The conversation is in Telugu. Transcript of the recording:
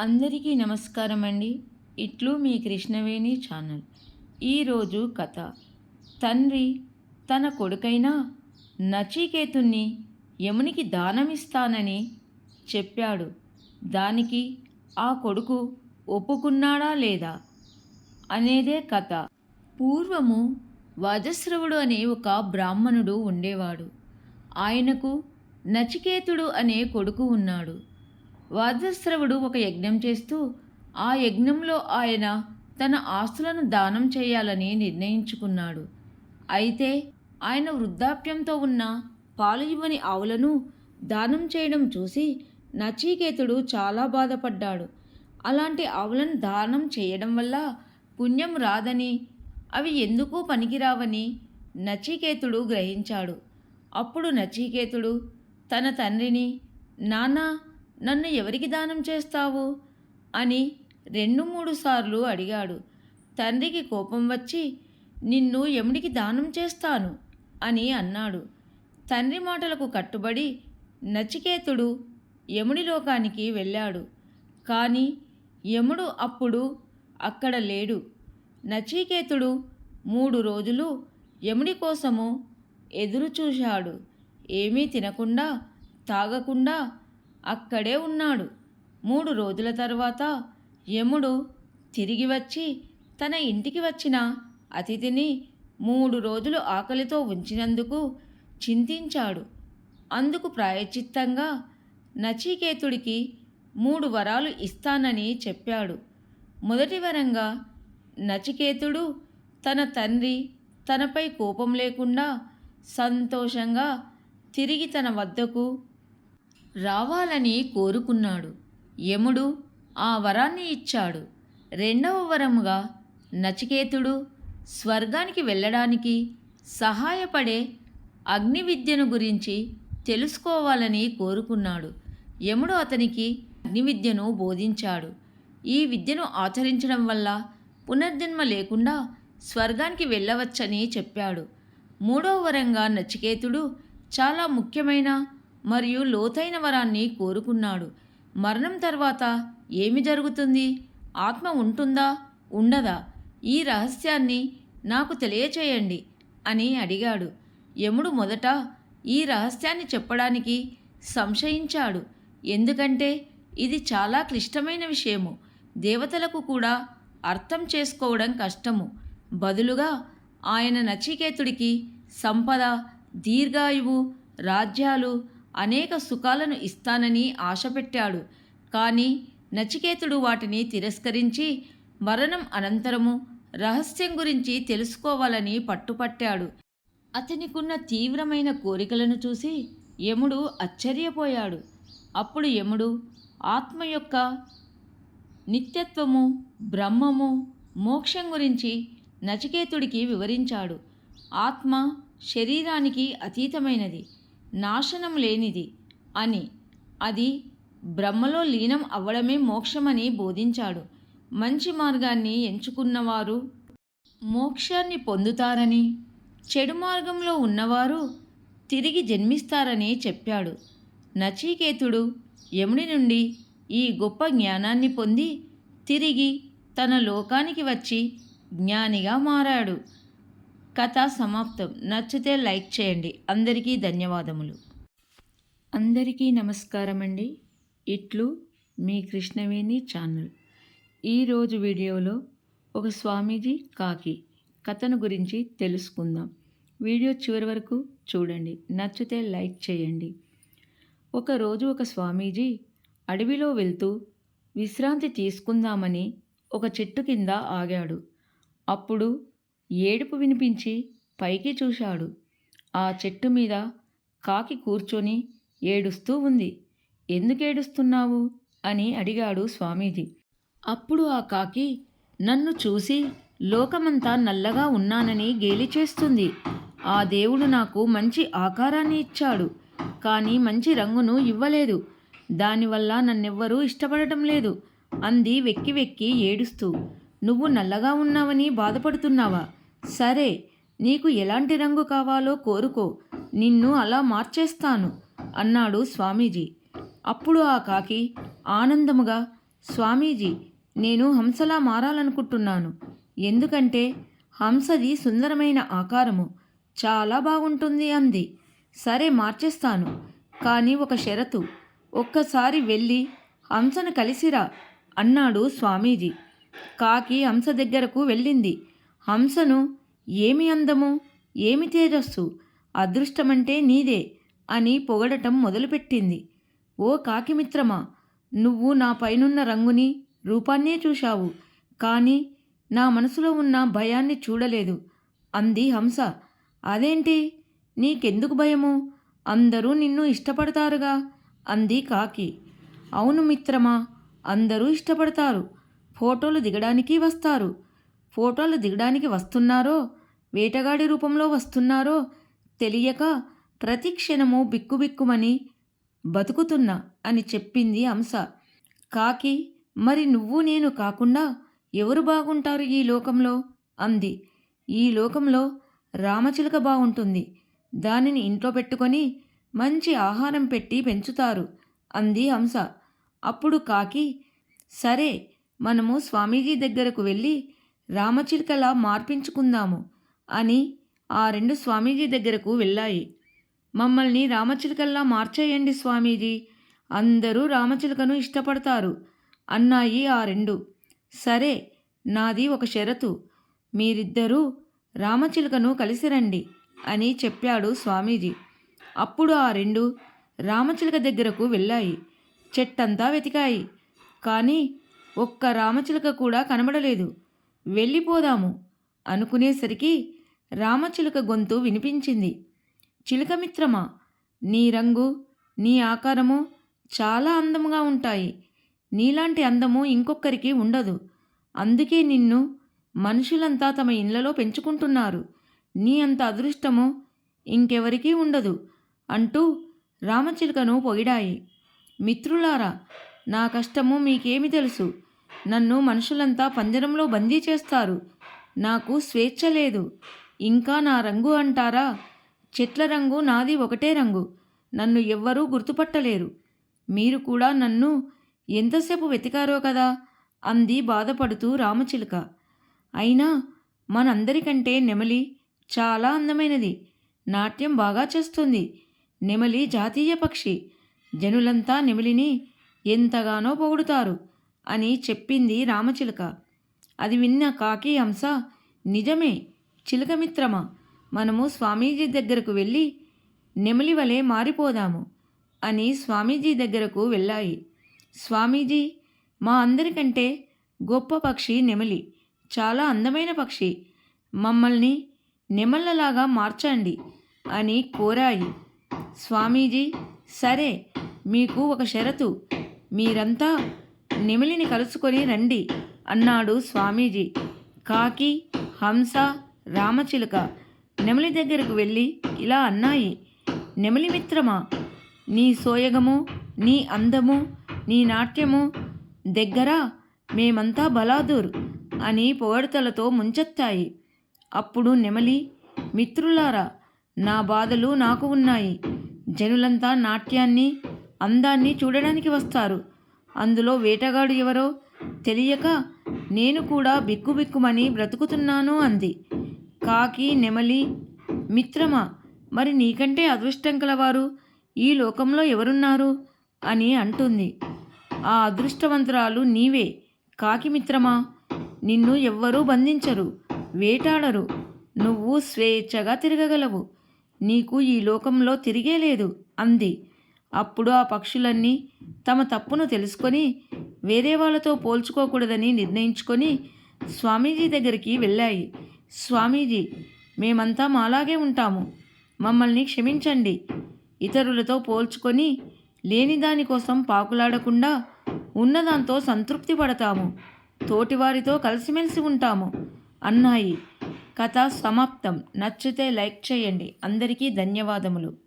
అందరికీ నమస్కారం అండి ఇట్లు మీ కృష్ణవేణి ఛానల్. ఈరోజు కథ. తండ్రి తన కొడుకైన నచికేతుణ్ణి యమునికి దానమిస్తానని చెప్పాడు. దానికి ఆ కొడుకు ఒప్పుకున్నాడా లేదా అనేదే కథ. పూర్వము వజస్రవుడు అనే ఒక బ్రాహ్మణుడు ఉండేవాడు. ఆయనకు నచికేతుడు అనే కొడుకు ఉన్నాడు. వాదస్రవుడు ఒక యజ్ఞం చేస్తూ ఆ యజ్ఞంలో ఆయన తన ఆస్తులను దానం చేయాలని నిర్ణయించుకున్నాడు. అయితే ఆయన వృద్ధాప్యంతో ఉన్న పాలు ఇవ్వని ఆవులను దానం చేయడం చూసి నచికేతుడు చాలా బాధపడ్డాడు. అలాంటి ఆవులను దానం చేయడం వల్ల పుణ్యం రాదని అవి ఎందుకు పనికిరావని నచికేతుడు గ్రహించాడు. అప్పుడు నచికేతుడు తన తండ్రిని నానా నన్ను ఎవరికి దానం చేస్తావు? అని రెండు మూడు సార్లు అడిగాడు. తండ్రికి కోపం వచ్చి నిన్ను యముడికి దానం చేస్తాను అని అన్నాడు. తండ్రి మాటలకు కట్టుబడి నచికేతుడు యముడి లోకానికి వెళ్ళాడు. కానీ యముడు అప్పుడు అక్కడ లేడు. నచికేతుడు మూడు రోజులు యముడి కోసము ఎదురు చూశాడు ఏమీ తినకుండా తాగకుండా అక్కడే ఉన్నాడు. మూడు రోజుల తర్వాత యముడు తిరిగి వచ్చి తన ఇంటికి వచ్చిన అతిథిని మూడు రోజులు ఆకలితో ఉంచినందుకు చింతించాడు. అందుకు ప్రాయచిత్తంగా నచికేతుడికి మూడు వరాలు ఇస్తానని చెప్పాడు. మొదటి వరంగా నచికేతుడు తన తండ్రి తనపై కోపం లేకుండా సంతోషంగా తిరిగి తన వద్దకు రావాలని కోరుకున్నాడు. యముడు ఆ వరాన్ని ఇచ్చాడు. రెండవ వరముగా నచికేతుడు స్వర్గానికి వెళ్ళడానికి సహాయపడే అగ్ని విద్యను గురించి తెలుసుకోవాలని కోరుకున్నాడు. యముడు అతనికి అగ్ని విద్యను బోధించాడు. ఈ విద్యను ఆచరించడం వల్ల పునర్జన్మ లేకుండా స్వర్గానికి వెళ్ళవచ్చని చెప్పాడు. మూడో వరంగా నచికేతుడు చాలా ముఖ్యమైన మరియు లోతైన వరాన్ని కోరుకున్నాడు. మరణం తర్వాత ఏమి జరుగుతుంది? ఆత్మ ఉంటుందా? ఉండదా? ఈ రహస్యాన్ని నాకు తెలియచేయండి అని అడిగాడు. యముడు మొదట ఈ రహస్యాన్ని చెప్పడానికి సంశయించాడు. ఎందుకంటే ఇది చాలా క్లిష్టమైన విషయము. దేవతలకు కూడా అర్థం చేసుకోవడం కష్టము. బదులుగా ఆయన నచికేతుడికి సంపద దీర్ఘాయువు రాజ్యాలు అనేక సుఖాలను ఇస్తానని ఆశ పెట్టాడు కానీ నచికేతుడు వాటిని తిరస్కరించి మరణం అనంతరము రహస్యం గురించి తెలుసుకోవాలని పట్టుపట్టాడు. అతనికున్న తీవ్రమైన కోరికలను చూసి యముడు ఆశ్చర్యపోయాడు. అప్పుడు యముడు ఆత్మ యొక్క నిత్యత్వము బ్రహ్మము మోక్షం గురించి నచికేతుడికి వివరించాడు. ఆత్మ శరీరానికి అతీతమైనది. నాశనం లేనిది అని. అది బ్రహ్మలో లీనం అవ్వడమే మోక్షమని బోధించాడు. మంచి మార్గాన్ని ఎంచుకున్నవారు మోక్షాన్ని పొందుతారని చెడు మార్గంలో ఉన్నవారు తిరిగి జన్మిస్తారని చెప్పాడు. నచికేతుడు యముడి నుండి ఈ గొప్ప జ్ఞానాన్ని పొంది తిరిగి తన లోకానికి వచ్చి జ్ఞానిగా మారాడు. కథ సమాప్తం. నచ్చితే లైక్ చేయండి. అందరికీ ధన్యవాదములు. అందరికీ నమస్కారం అండి ఇట్లు మీ కృష్ణవేణి ఛానల్. ఈరోజు వీడియోలో ఒక స్వామీజీ కాకి కథను గురించి తెలుసుకుందాం. వీడియో చివరి వరకు చూడండి. నచ్చితే లైక్ చేయండి. ఒకరోజు ఒక స్వామీజీ అడవిలో వెళ్తూ విశ్రాంతి తీసుకుందామని ఒక చెట్టు కింద ఆగాడు. అప్పుడు ఏడుపు వినిపించి పైకి చూశాడు. ఆ చెట్టు మీద కాకి కూర్చొని ఏడుస్తూ ఉంది. ఎందుకేడుస్తున్నావు అని అడిగాడు స్వామీజీ. అప్పుడు ఆ కాకి నన్ను చూసి లోకమంతా నల్లగా ఉన్నానని గేలి చేస్తుంది. ఆ దేవుడు నాకు మంచి ఆకారాన్ని ఇచ్చాడు. కానీ మంచి రంగును ఇవ్వలేదు. దానివల్ల నన్నెవ్వరూ ఇష్టపడటం లేదు అంది వెక్కి వెక్కి ఏడుస్తూ. నువ్వు నల్లగా ఉన్నావని బాధపడుతున్నావా? సరే నీకు ఎలాంటి రంగు కావాలో కోరుకో. నిన్ను అలా మార్చేస్తాను అన్నాడు స్వామీజీ. అప్పుడు ఆ కాకి ఆనందముగా స్వామీజీ నేను హంసలా మారాలనుకుంటున్నాను. ఎందుకంటే హంసది సుందరమైన ఆకారము. చాలా బాగుంటుంది అంది. సరే మార్చేస్తాను. కానీ ఒక షరతు. ఒక్కసారి వెళ్ళి హంసను కలిసిరా అన్నాడు స్వామీజీ. కాకి హంస దగ్గరకు వెళ్ళింది. హంసను ఏమి అందము? ఏమి తేజస్సు? అదృష్టమంటే నీదే అని పొగడటం మొదలుపెట్టింది. ఓ కాకి మిత్రమా నువ్వు నా పైనున్న రంగుని రూపాన్నే చూశావు. కానీ నా మనసులో ఉన్న భయాన్ని చూడలేదు అంది హంస. అదేంటి? నీకెందుకు భయము? అందరూ నిన్ను ఇష్టపడతారుగా అంది కాకి. అవును మిత్రమా అందరూ ఇష్టపడతారు. ఫోటోలు దిగడానికి వస్తారు. ఫోటోలు దిగడానికి వస్తున్నారో వేటగాడి రూపంలో వస్తున్నారో తెలియక ప్రతి క్షణము బిక్కుబిక్కుమని బతుకుతున్నా అని చెప్పింది అంశ కాకి మరి నువ్వు నేను కాకుండా ఎవరు బాగుంటారు ఈ లోకంలో? అంది. ఈ లోకంలో రామచిలుక బాగుంటుంది. దానిని ఇంట్లో పెట్టుకొని మంచి ఆహారం పెట్టి పెంచుతారు అంది హంస. అప్పుడు కాకి సరే మనము స్వామీజీ దగ్గరకు వెళ్ళి రామచిలుకలా మార్పించుకుందాము అని ఆ రెండు స్వామీజీ దగ్గరకు వెళ్ళాయి. మమ్మల్ని రామచిలుకల్లా మార్చేయండి స్వామీజీ. అందరూ రామచిలుకను ఇష్టపడతారు అన్నాయి ఆ రెండు. సరే నాది ఒక షరతు. మీరిద్దరూ రామచిలుకను కలిసి రండి అని చెప్పాడు స్వామీజీ. అప్పుడు ఆ రెండు రామచిలుక దగ్గరకు వెళ్ళాయి. చెట్టంతా వెతికాయి. కానీ ఒక్క రామచిలుక కూడా కనబడలేదు. వెళ్ళిపోదాము అనుకునేసరికి రామచిలుక గొంతు వినిపించింది. చిలుకమిత్రమా? నీ రంగు నీ ఆకారము చాలా అందముగా ఉంటాయి. నీలాంటి అందము ఇంకొకరికి ఉండదు. అందుకే నిన్ను మనుషులంతా తమ ఇళ్ళలో పెంచుకుంటున్నారు. నీ అంత అదృష్టము ఇంకెవరికీ ఉండదు అంటూ రామచిలుకను పొగిడాయి. మిత్రులారా నా కష్టము మీకేమి తెలుసు? నన్ను మనుషులంతా పంజరంలో బందీ చేస్తారు. నాకు స్వేచ్ఛ లేదు. ఇంకా నా రంగు అంటారా? చెట్ల రంగు నాది ఒకటే రంగు. నన్ను ఎవ్వరూ గుర్తుపట్టలేరు. మీరు కూడా నన్ను ఎంతసేపు వెతికారో కదా? అంది బాధపడుతూ రామచిలుక. అయినా మనందరికంటే నెమలి చాలా అందమైనది. నాట్యం బాగా చేస్తుంది. నెమలి జాతీయ పక్షి. జనులంతా నెమలిని ఎంతగానో పొగుడుతారు అని చెప్పింది రామచిలుక. అది విన్న కాకి హంస నిజమే చిలకమిత్రమా మనము స్వామీజీ దగ్గరకు వెళ్ళి నెమలి వలె మారిపోదాము అని స్వామీజీ దగ్గరకు వెళ్ళాయి. స్వామీజీ మా అందరికంటే గొప్ప పక్షి నెమలి చాలా అందమైన పక్షి. మమ్మల్ని నెమళ్ళలాగా మార్చండి అని కోరాయి. స్వామీజీ సరే మీకు ఒక షరతు. మీరంతా నెమిలిని కలుసుకొని రండి అన్నాడు స్వామీజీ. కాకి హంస రామచిలుక నెమలి దగ్గరకు వెళ్ళి ఇలా అన్నాయి. నెమలి మిత్రమా నీ సోయగము నీ అందము నీ నాట్యము దగ్గర మేమంతా బలాదూర్ అని పొగడతలతో ముంచెత్తాయి. అప్పుడు నెమలి మిత్రులారా నా బాధలు నాకు ఉన్నాయి. జనులంతా నాట్యాన్ని అందాన్ని చూడడానికి వస్తారు. అందులో వేటగాడు ఎవరో? తెలియక నేను కూడా బిక్కుబిక్కుమని బ్రతుకుతున్నాను అంది. కాకి నెమలి మిత్రమా మరి నీకంటే అదృష్టం కలవారు ఈ లోకంలో ఎవరున్నారు? అని అంటుంది. ఆ అదృష్టవంతురాలు నీవే కాకి మిత్రమా? నిన్ను ఎవ్వరూ బంధించరు వేటాడరు. నువ్వు స్వేచ్ఛగా తిరగగలవు. నీకు ఈ లోకంలో తిరిగే లేదు అంది. అప్పుడు ఆ పక్షులన్నీ తమ తప్పును తెలుసుకొని వేరే వాళ్ళతో పోల్చుకోకూడదని నిర్ణయించుకొని స్వామీజీ దగ్గరికి వెళ్ళాయి. స్వామీజీ మేమంతా మాలాగే ఉంటాము. మమ్మల్ని క్షమించండి. ఇతరులతో పోల్చుకొని లేని దానికోసం పాకులాడకుండా ఉన్నదాంతో సంతృప్తి పడతాము. తోటివారితో కలిసిమెలిసి ఉంటాము అన్నాయి. కథ సమాప్తం. నచ్చితే లైక్ చేయండి. అందరికీ ధన్యవాదములు.